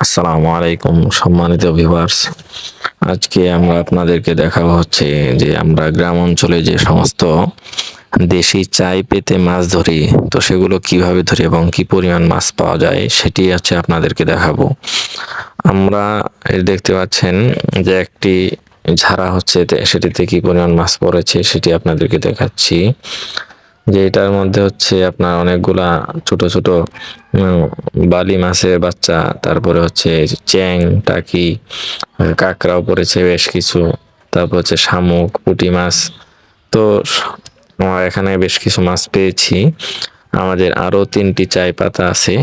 আসসালামু আলাইকুম, সম্মানিত ভিউয়ার্স আজকে আমরা আপনাদেরকে দেখাবো হচ্ছে যে আমরা গ্রাম অঞ্চলে যে সমস্ত দেশি চাই পেতে মাছ ধরি, তো সেগুলো কীভাবে ধরি এবং কি পরিমাণ মাছ পাওয়া যায়, সেটি হচ্ছে আপনাদেরকে দেখাবো। আমরা দেখতে পাচ্ছেন যে একটি ঝাড়া হচ্ছে, সেটিতে কি পরিমাণ মাছ পড়েছে, সেটি আপনাদেরকে দেখাচ্ছি। যে এটার মধ্যে হচ্ছে আপনার অনেকগুলা ছোট ছোট বালি মাছের বাচ্চা, তারপরে হচ্ছে চ্যাং, টাকি কাঁকড়াও পড়েছে বেশ কিছু, তারপর হচ্ছে শামুক, পুটি মাছ। তো এখানে বেশ কিছু মাছ পেয়েছি। আমাদের আরও তিনটি চাই পাতা আছে।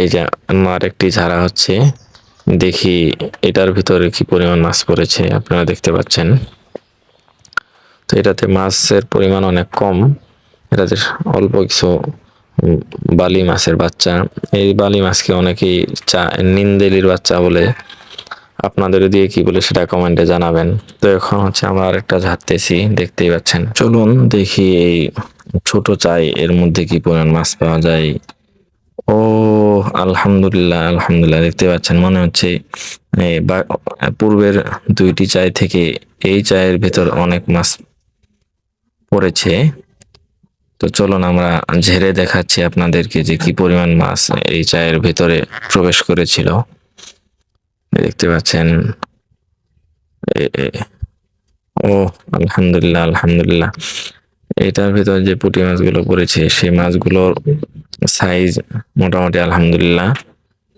এই যে আমার একটি ঝাড়া হচ্ছে। দেখি এটার ভিতরে কি পরিমাণ মাছ পড়েছে, আপনারা দেখতে পাচ্ছেন। তো এটাতে মাছের পরিমাণ অনেক কম। এটাতে অল্প কিছু বালি মাছের বাচ্চা। এই বালি মাছকে অনেকেই চা নিন্দেলির বাচ্চা বলে আপনাদের দিয়ে কি বলে সেটা কমেন্টে জানাবেন। তো এখন হচ্ছে আমরা আরেকটা ঝাড়তেছি, দেখতেই পাচ্ছেন। চলুন দেখি এই ছোট চাই এর মধ্যে কি পরিমাণ মাছ পাওয়া যায়। ও, আলহামদুলিল্লাহ আলহামদুলিল্লাহ, দেখতে পাচ্ছেন। মনে হচ্ছে পূর্বের দুইটি চাই থেকে এই চায়ের ভেতর অনেক মাছ পড়েছে। তো চলুন আমরা ঝেড়ে দেখাচ্ছি আপনাদেরকে যে কি পরিমাণ মাছ এই চায়ের ভেতরে প্রবেশ করেছিল। দেখতে পাচ্ছেন। ও, আলহামদুলিল্লাহ আলহামদুলিল্লাহ। এটার ভিতর যে পুঁটি মাছগুলো পড়েছে, সেই মাছগুলোর সাইজ মোটামুটি আলহামদুলিল্লাহ।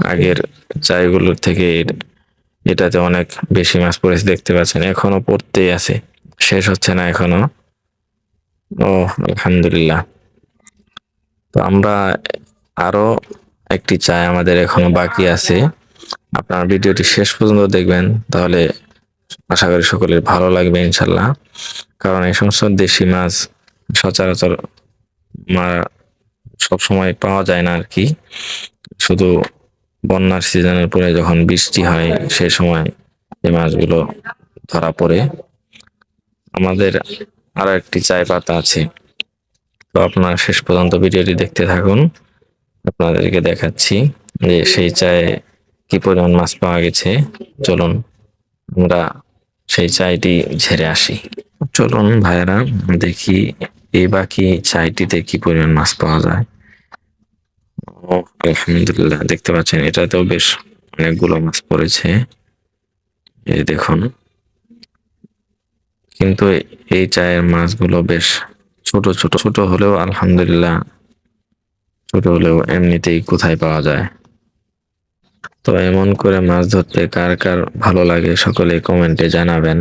আগের চাইগুলোর থেকে এটাতে অনেক বেশি মাছ পড়েছে, দেখতে পাচ্ছেন। এখনও পড়তেই আছে। শেষ হচ্ছে না এখনও। ও, আলহামদুলিল্লাহ। তো আমরা আরও একটি চাই আমাদের এখনও বাকি আছে। আপনার ভিডিওটি শেষ পর্যন্ত দেখবেন, তাহলে আশা করি সকলের ভালো লাগবে ইনশাল্লাহ। কারণ এই সমস্ত দেশি মাছ সচরাচর মা- সবসময় পাওয়া যায় না আর কি। শুধু বন্যার সিজনের পরে যখন বৃষ্টি হয় সে সময় এই মাছগুলো ধরা পড়ে। আমাদের আরও একটি চায় পাতা আছে। তো আপনারা শেষ পর্যন্ত ভিডিওটি দেখতে থাকুন। আপনাদেরকে দেখাচ্ছি যে সেই চায়ে কি পরিমাণ মাছ পাওয়া গেছে। চলুন, আমরা সেই চাইটি ঝেড়ে আসি। চলুন ভাইয়েরা, দেখি এই বাকি চাইটিতে কি পরিমাণ মাছ পাওয়া যায়। ও, আলহামদুলিল্লাহ, দেখতে পাচ্ছেন, এটাতেও বেশ অনেকগুলো মাছ পড়েছে। এই দেখুন কিন্তু এই চায়ের মাছগুলো বেশ ছোট ছোট ছোট হলেও আলহামদুলিল্লাহ ছোট হলেও এমনিতেই কোথায় পাওয়া যায়। তো এমন করে মাছ ধরতে কার কার ভালো লাগে সকলে কমেন্টে জানাবেন।